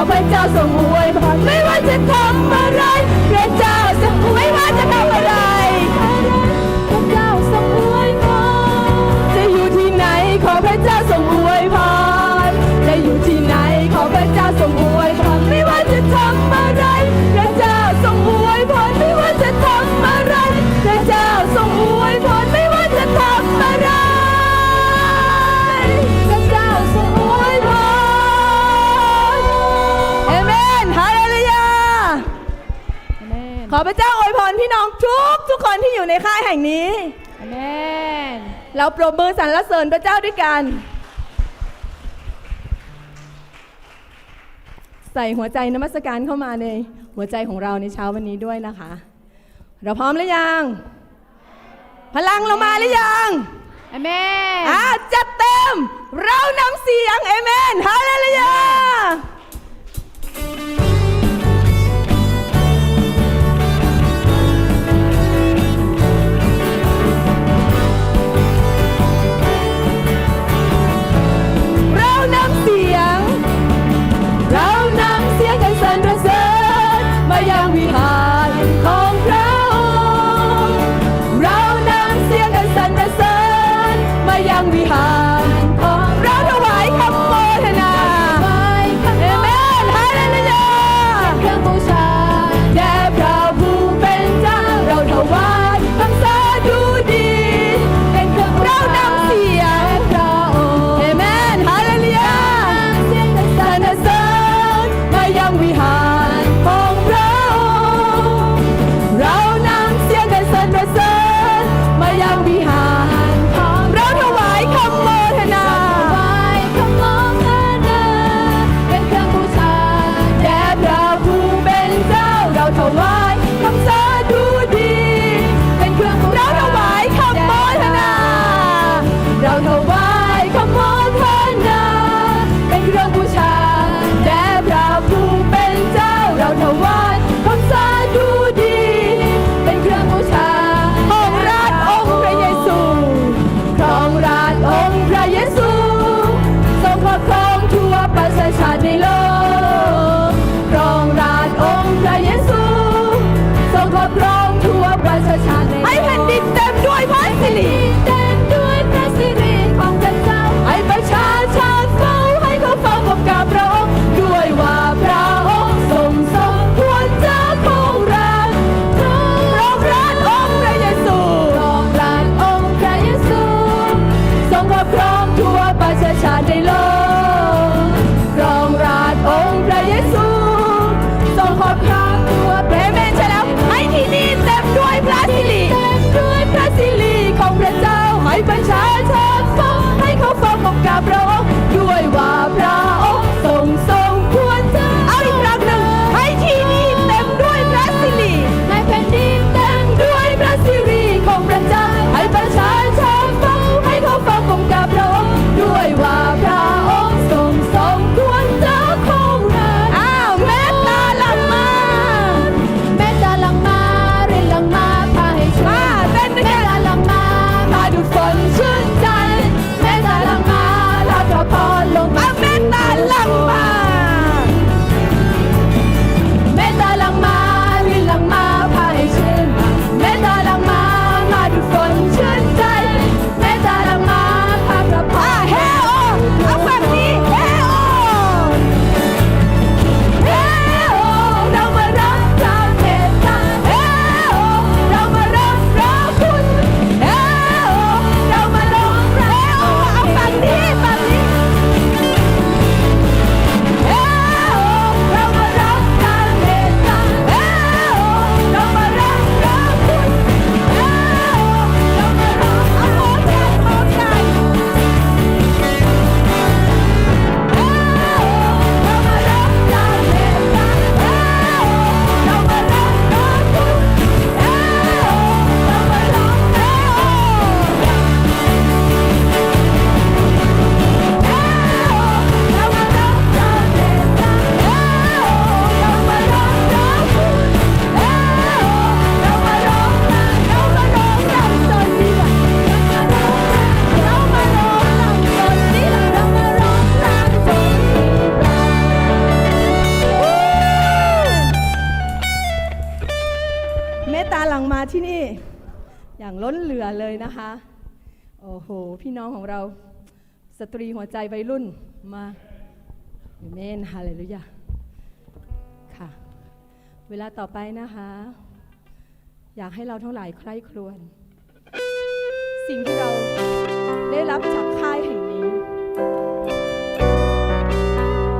我会叫速我会怕没完全的 อพระเจ้าอวยพรพี่น้องทุกทุกคนที่อยู่ในค่ายแห่งนี้อาเมนเราปรบมือสรรเสริญพระเจ้าด้วยกัน ใส่หัวใจนมัสการเข้ามาในหัวใจของเราในเช้าวันนี้ด้วยนะคะ เราพร้อมหรือยัง พลังเรามาหรือยังอาเมนอ่าจัดเต็ม เรานำเสียงเอเมนฮาเลลูยาเรา ของเรา สตรีหัวใจวัยรุ่นมาเอเมนฮาเลลูยาค่ะ เวลาต่อไปนะคะ อยากให้เราทั้งหลายใคร่ครวญสิ่งที่เราได้รับจากค่ายแห่งนี้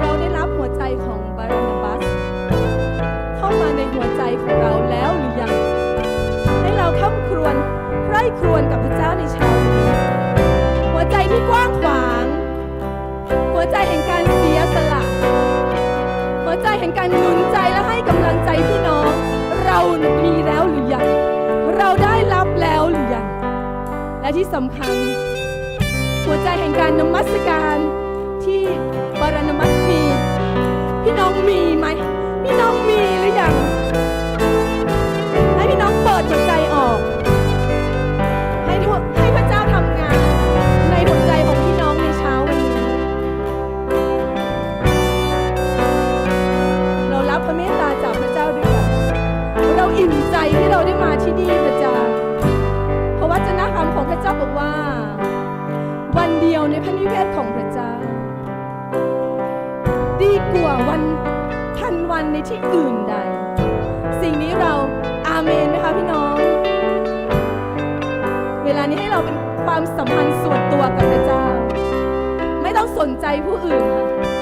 เราได้รับหัวใจของบารานบัส เข้ามาในหัวใจของเราแล้วหรือยัง ให้เราข้ามครวญใคร่ครวญกับพระเจ้าในเช้า แห่งการหนุนใจและให้กำลังใจพี่น้อง เรามีแล้วหรือยัง เราได้รับแล้วหรือยัง และที่สำคัญ หัวใจแห่งการนมัสการที่บารนมัสมี พี่น้องมีไหม พี่น้องมีหรือยัง ความสัมพันธ์ส่วนตัวกับพระเจ้า ไม่ต้องสนใจผู้อื่นค่ะ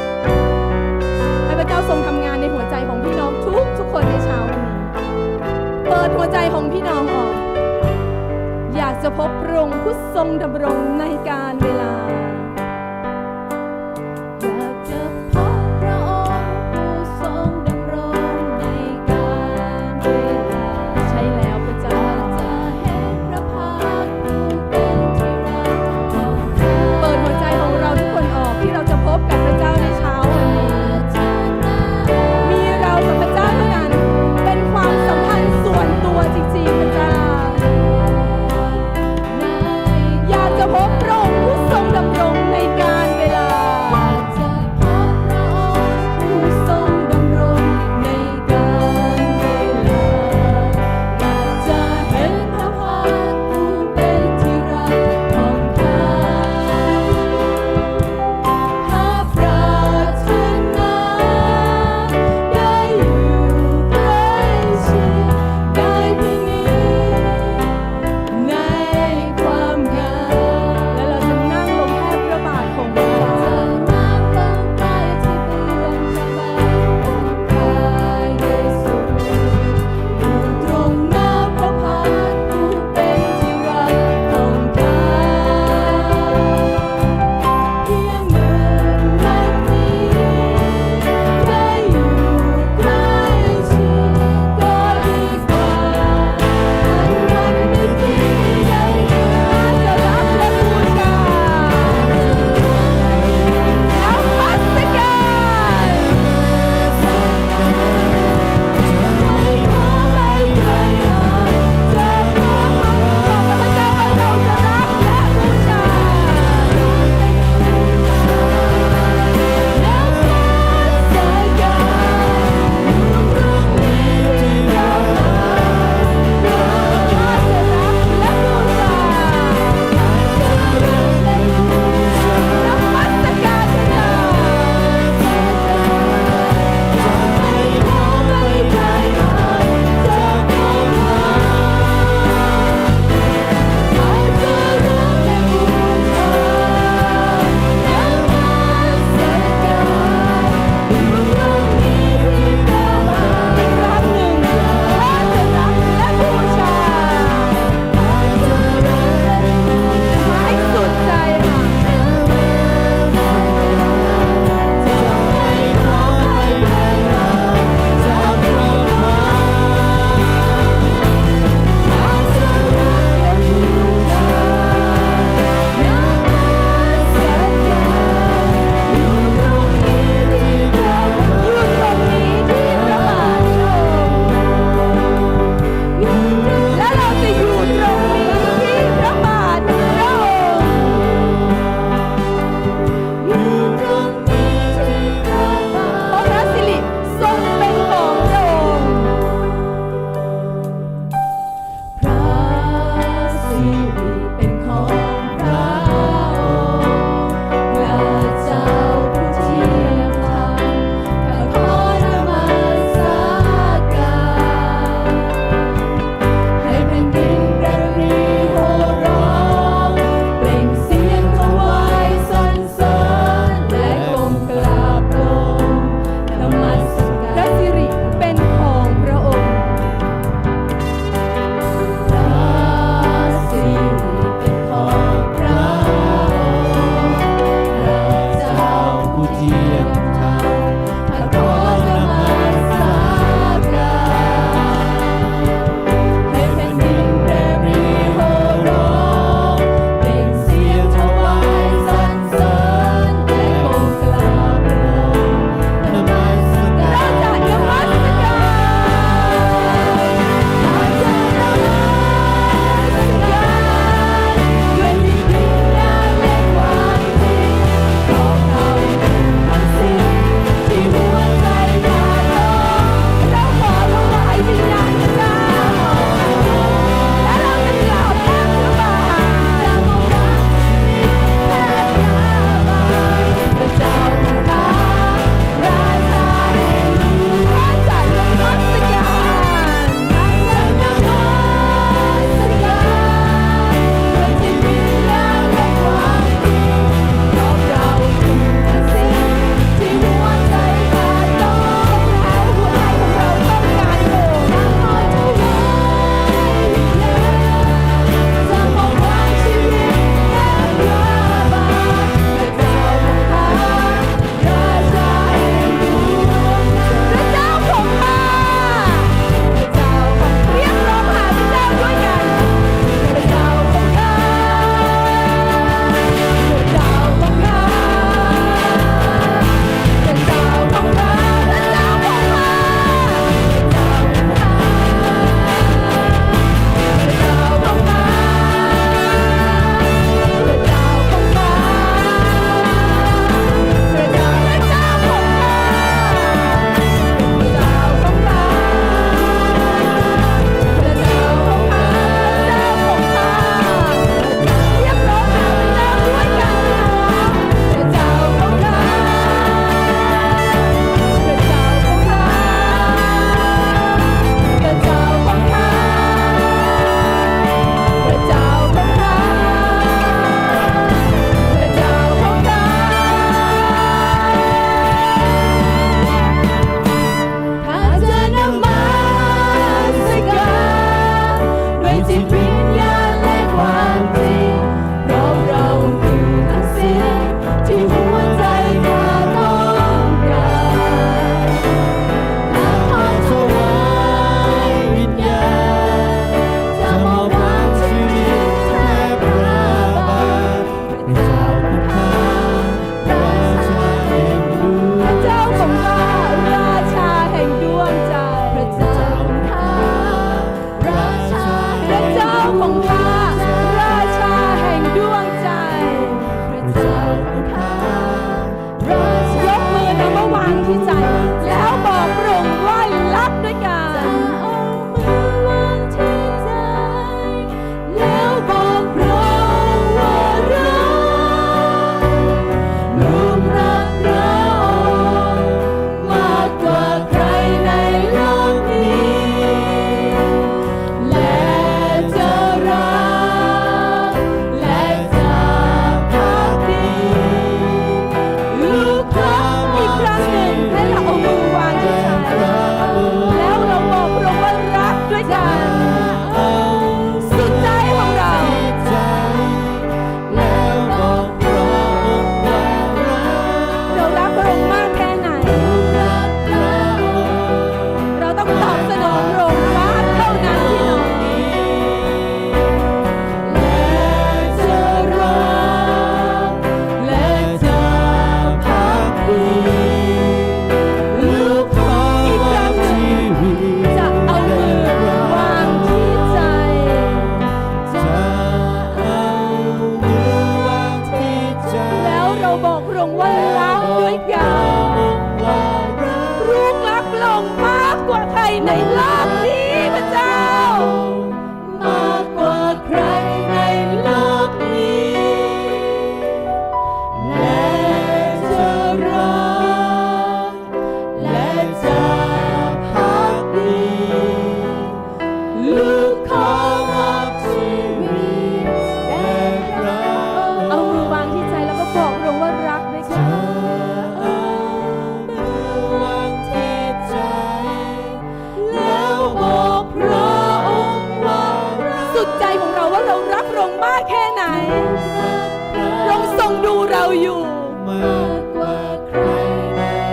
อยู่ มากกว่าใคร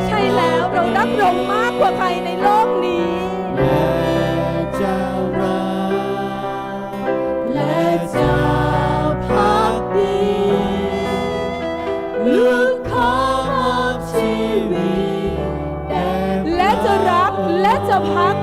ใช่แล้วเราดำรงมากกว่าใครในโลกนี้ และจะรักและจะพักดีลูกขอมอบชีวิตและจะรักและจะพัก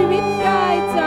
ชีวิตกายใจ